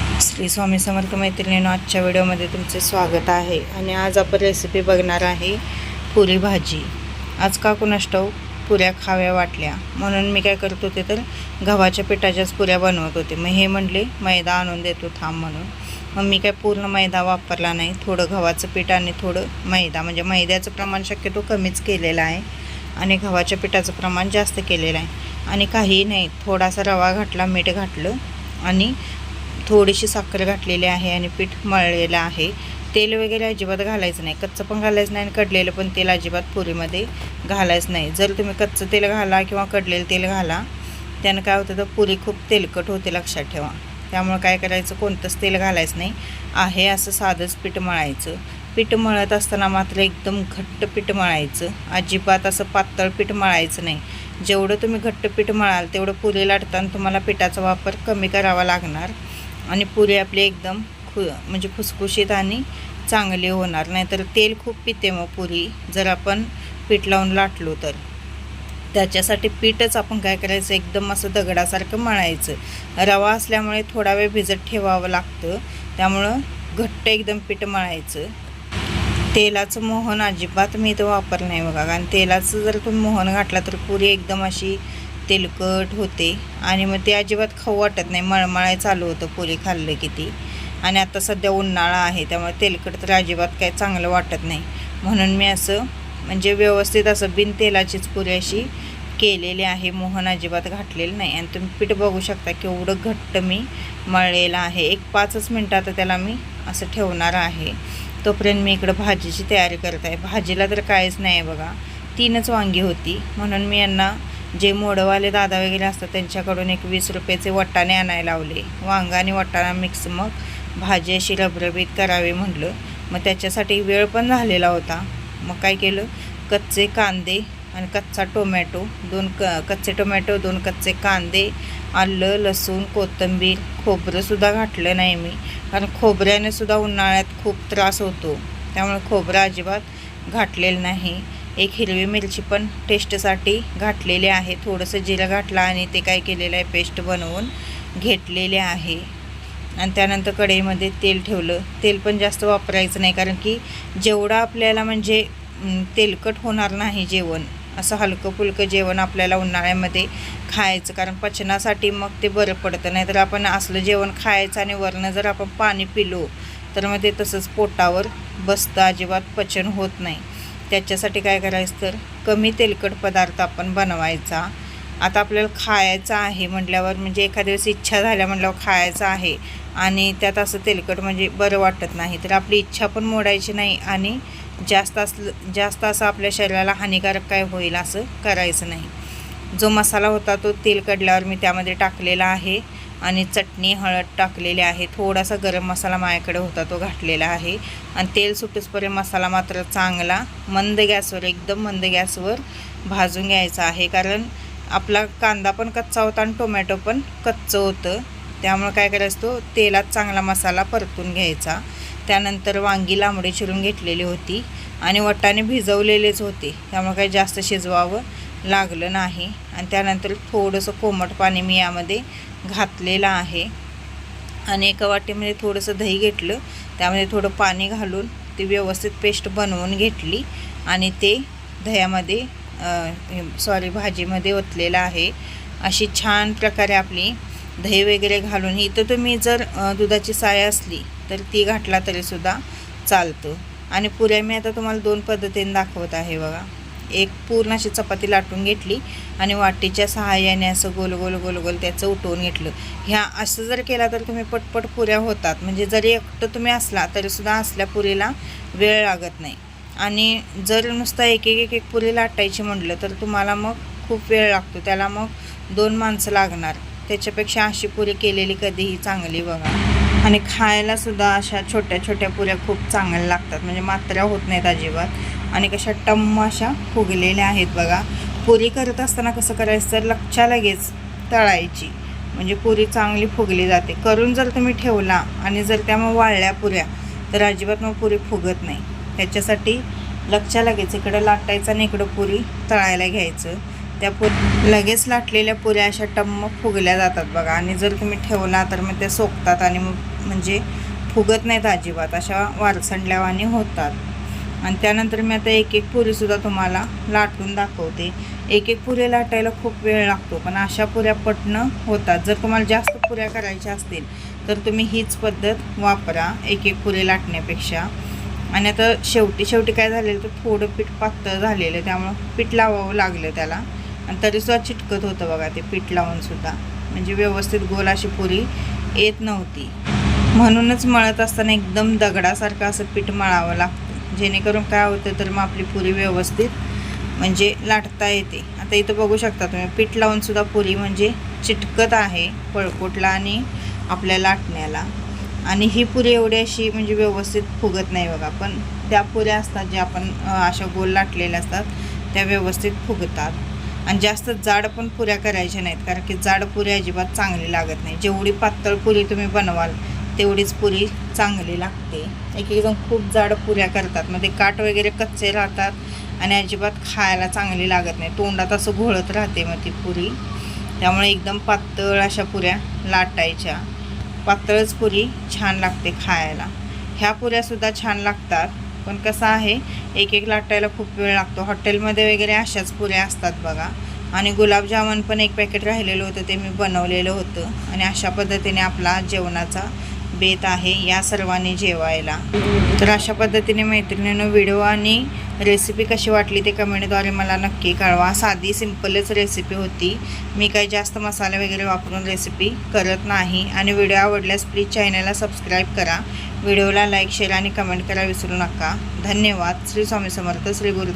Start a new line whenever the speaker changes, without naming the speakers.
श्री स्वामी समर्थ मैत्रिणीनं आजच्या व्हिडिओमध्ये तुमचे स्वागत आहे. आणि आज आपण रेसिपी बघणार आहे पुरी भाजी. आज का कुणाष्टव हो, पुऱ्या खाव्या वाटल्या. म्हणून मी काय करत होते तर गव्हाच्या पिठाच्याच पुऱ्या बनवत होते. मग हे म्हणले मैदा आणून देतो थांब म्हणून. मग मी काय पूर्ण मैदा वापरला नाही. थोडं गव्हाचं पीठ आणि थोडं मैदा. म्हणजे मैद्याचं प्रमाण शक्यतो कमीच केलेलं आहे. आणि गव्हाच्या पिठाचं प्रमाण जास्त केलेलं आहे. आणि काहीही नाही. थोडासा रवा घातला मीठ घातलं. आणि थोडीशी साखर घातलेली आहे आणि पीठ मळलेलं आहे. तेल वगैरे अजिबात घालायचं नाही. कच्चं पण घालायचं नाही आणि कडलेलं पण तेल अजिबात पुरीमध्ये घालायचं नाही. जर तुम्ही कच्चं तेल घाला किंवा कडलेलं तेल घाला त्यानं काय होतं तर पुरी खूप तेलकट होते लक्षात ठेवा. त्यामुळं काय करायचं कोणतंच तेल घालायचं नाही. आहे असं साधंच पीठ मळायचं. पीठ मळत असताना मात्र एकदम घट्ट पीठ मळायचं. अजिबात असं पातळ पीठ मळायचं नाही. जेवढं तुम्ही घट्ट पीठ मळाल तेवढं पुरी लाटताना तुम्हाला पिठाचा वापर कमी करावा लागणार. आणि पुरी आपली एकदम खु म्हणजे खुसखुशीत आणि चांगली होणार. नाहीतर तेल खूप पिते मग पुरी. जर आपण पीठ लावून लाटलो तर. त्याच्यासाठी पीठच आपण काय करायचं? एकदम असं दगडासारखं मळायचं. रवा असल्यामुळे थोडा वेळ भिजत ठेवावं लागतं. त्यामुळं घट्ट एकदम पीठ मळायचं. तेलाचं मोहन अजिबात मी इथं वापर नाही बघा. कारण तेलाचं जर तुम्ही मोहन घातला तर पुरी एकदम अशी तेलकट होते. आणि मग ते अजिबात खाऊ वाटत नाही. मळमळाय चालू होतं पुरी खाल्लं किती आणि आता सध्या उन्हाळा आहे त्यामुळे तेलकट तर अजिबात काय चांगलं वाटत नाही. म्हणून मी असं म्हणजे व्यवस्थित असं बिन तेलाचीच पुरी अशी केलेली आहे. मोहन अजिबात घातलेलं नाही. आणि तुम्ही पीठ बघू शकता केवढं घट्ट मी मळलेलं आहे. एक पाचच मिनटं आता त्याला मी असं ठेवणार आहे. तोपर्यंत मी इकडं भाजीची तयारी करत आहे. भाजीला तर काहीच नाही आहे बघा. तीनच वांगी होती. म्हणून मी यांना जे मोडवाले दादा वगैरे असतात त्यांच्याकडून एक वीस रुपयाचे वटाणे आणायला लावले. वांगा आणि वटाणा मिक्स मग भाजी अशी रबरबीत करावी म्हटलं मग त्याच्यासाठी वेळ पण झालेला होता. मग काय केलं? कच्चे कांदे आणि कच्चा टोमॅटो दोन क कच्चे टोमॅटो दोन कच्चे कांदे आलं लसूण कोथिंबीर खोबरंसुद्धा घातलं नाही मी. कारण खोबऱ्याने सुद्धा उन्हाळ्यात खूप त्रास होतो. त्यामुळे खोबरं अजिबात घातलेलं नाही. एक हिरवी मिरची पण टेस्टसाठी घातलेली आहे. थोडंसं जिरं घातलं आणि ते काय केलेलं आहे पेस्ट बनवून घेतलेले आहे. आणि त्यानंतर कढईमध्ये तेल ठेवलं. तेल पण जास्त वापरायचं नाही कारण की जेवढं आपल्याला म्हणजे तेलकट होणार नाही जेवण असं हलकं फुलकं जेवण आपल्याला उन्हाळ्यामध्ये खायचं. कारण पचनासाठी मग ते बरं पडतं. नाहीतर आपण असलं जेवण खायचं आणि वरनं जर आपण पाणी पिलो तर मग ते तसंच पोटावर बसतं. अजिबात पचन होत नाही. त्याच्यासाठी काय करायचं तर कमी तेलकट पदार्थ आपण बनवायचा. आता आपल्याला खायचं आहे म्हटल्यावर म्हणजे एखाद्या वेळेस इच्छा झाल्या म्हटल्यावर खायचं आहे आणि त्यात असं तेलकट म्हणजे बरं वाटत नाही. तर आपली इच्छा पण मोडायची नाही आणि जास्त असलं जास्त असं आपल्या शरीराला हानिकारक काय होईल असं करायचं नाही. जो मसाला होता तो तेल कडल्यावर मी त्यामध्ये टाकलेला आहे. आणि चटणी हळद टाकलेली आहे. थोडासा गरम मसाला माझ्याकडे होता तो घातलेला आहे. आणि तेल सुटेसपर्यंत मसाला मात्र चांगला मंद गॅसवर एकदम मंद गॅसवर भाजून घ्यायचा आहे. कारण आपला कांदा पण कच्चा होता आणि टोमॅटो पण कच्चं होतं. त्यामुळे काय करायचं तो तेलात चांगला मसाला परतून घ्यायचा. त्यानंतर वांगी लांबडी चिरून घेतलेली होती. आणि वटाने भिजवलेलेच होते. त्यामुळे काही जास्त शिजवावं लागलं नाही. आणि त्यानंतर थोडंसं कोमट पाणी मी यामध्ये घातलेलं आहे. आणि एका वाटीमध्ये थोडंसं दही घेतलं. त्यामध्ये थोडं पाणी घालून ती व्यवस्थित पेस्ट बनवून घेतली. आणि ते दह्यामध्ये सॉरी भाजीमध्ये ओतलेलं आहे. अशी छान प्रकारे आपली दही वगैरे घालून इथं तुम्ही जर दुधाची साय असली तर ती घातला तरीसुद्धा चालतं. आणि पुऱ्या मी आता तुम्हाला दोन पद्धतीने दाखवत आहे बघा. एक पूर्ण अशी चपाती लाटून घेतली आणि वाटीच्या सहाय्याने असं गोल गोल गोल गोल त्याचं उठवून घेतलं. ह्या असं जर केला तर तुम्ही पटपट पुऱ्या होतात. म्हणजे जरी एकटं तुम्ही असला तरीसुद्धा असल्या पुरीला वेळ लागत नाही. आणि जर नुसतं एक एक एक एक पुरी लाटायची म्हटलं तर तुम्हाला मग खूप वेळ लागतो. त्याला मग दोन माणसं लागणार. त्याच्यापेक्षा अशी पुरी केलेली कधीही चांगली बघा. आणि खायलासुद्धा अशा छोट्या छोट्या पुऱ्या खूप चांगल्या लागतात. म्हणजे मात्रा होत नाहीत अजिबात. आणि कशा टम्म अशा फुगलेल्या आहेत बघा. पुरी करत असताना कसं करायचं तर लक्षा लगेच तळायची. म्हणजे पुरी चांगली फुगली जाते. करून जर तुम्ही ठेवला आणि जर त्या मग वाळल्या पुऱ्या तर अजिबात मग पुरी फुगत नाही. त्याच्यासाठी लक्षा लगेच इकडं लाटायचं आणि इकडं पुरी तळायला घ्यायचं. त्या पु लगेच लाटलेल्या पुऱ्या अशा टम्म फुगल्या जातात बघा. आणि जर तुम्ही ठेवला तर मग त्या सोकतात आणि मग म्हणजे फुगत नाहीत अजिबात. अशा वारसंडल्यावाने होतात. आणि त्यानंतर मी आता एक एक पुरीसुद्धा तुम्हाला लाटून दाखवते. एक एक पुऱ्या लाटायला खूप वेळ लागतो पण अशा पुऱ्या पटणं होतात. जर तुम्हाला जास्त पुऱ्या करायच्या असतील तर तुम्ही हीच पद्धत वापरा एक एक पुरे लाटण्यापेक्षा. आणि आता शेवटी शेवटी काय झालेलं तर थोडं पीठ पातळ झालेलं त्यामुळं पीठ लावावं लागलं त्याला. आणि तरीसुद्धा चिटकत होतं बघा ते पीठ लावून सुद्धा. म्हणजे व्यवस्थित गोल अशी पुरी येत नव्हती. म्हणूनच मळत असताना एकदम दगडासारखं असं पीठ मळावं लागतं. जेणेकरून काय होतं तर मग आपली पुरी व्यवस्थित म्हणजे लाटता येते. आता इथं बघू शकता तुम्ही पीठ लावून सुद्धा पुरी म्हणजे चिटकत आहे पळकोटला आणि आपल्या लाटण्याला. आणि ही पुरी एवढी अशी म्हणजे व्यवस्थित फुगत नाही बघा. पण त्या पुऱ्या असतात ज्या आपण अशा गोल लाटलेल्या असतात त्या व्यवस्थित फुगतात. आणि जास्त जाड पण पुऱ्या करायच्या नाहीत कारण की जाड पुरी अजिबात चांगली लागत नाही. जेवढी पातळ पुरी तुम्ही बनवाल तेवढीच पुरी चांगली लागते. एक एक जण खूप जाड पुऱ्या करतात. मग ते काठ वगैरे कच्चे राहतात आणि अजिबात खायला चांगली लागत नाही. तोंडात असं घोळत राहते मग ती पुरी. त्यामुळे एकदम पातळ अशा पुऱ्या लाटायच्या. पातळच पुरी छान लागते खायला. ह्या पुऱ्यासुद्धा छान लागतात. पण कसं आहे एक एक लाटायला खूप वेळ लागतो. हॉटेलमध्ये वगैरे अशाच पुऱ्या असतात बघा. आणि गुलाबजामुन पण एक पॅकेट राहिलेलं होतं ते मी बनवलेलं होतं. आणि अशा पद्धतीने आपला जेवणाचा बेत आहे या सर्वांनी जेवायला. तर अशा पद्धतीने मैत्रिणीनं व्हिडिओ आणि रेसिपी कशी वाटली ते कमेंटद्वारे मला नक्की कळवा. साधी सिंपलच रेसिपी होती. मी काही जास्त मसाले वगैरे वापरून रेसिपी करत नाही. आणि व्हिडिओ आवडल्यास प्लीज चॅनलला सबस्क्राईब करा. व्हिडिओला लाईक शेअर आणि कमेंट करा विसरू नका. धन्यवाद. श्री स्वामी समर्थ. श्री गुरुदेव.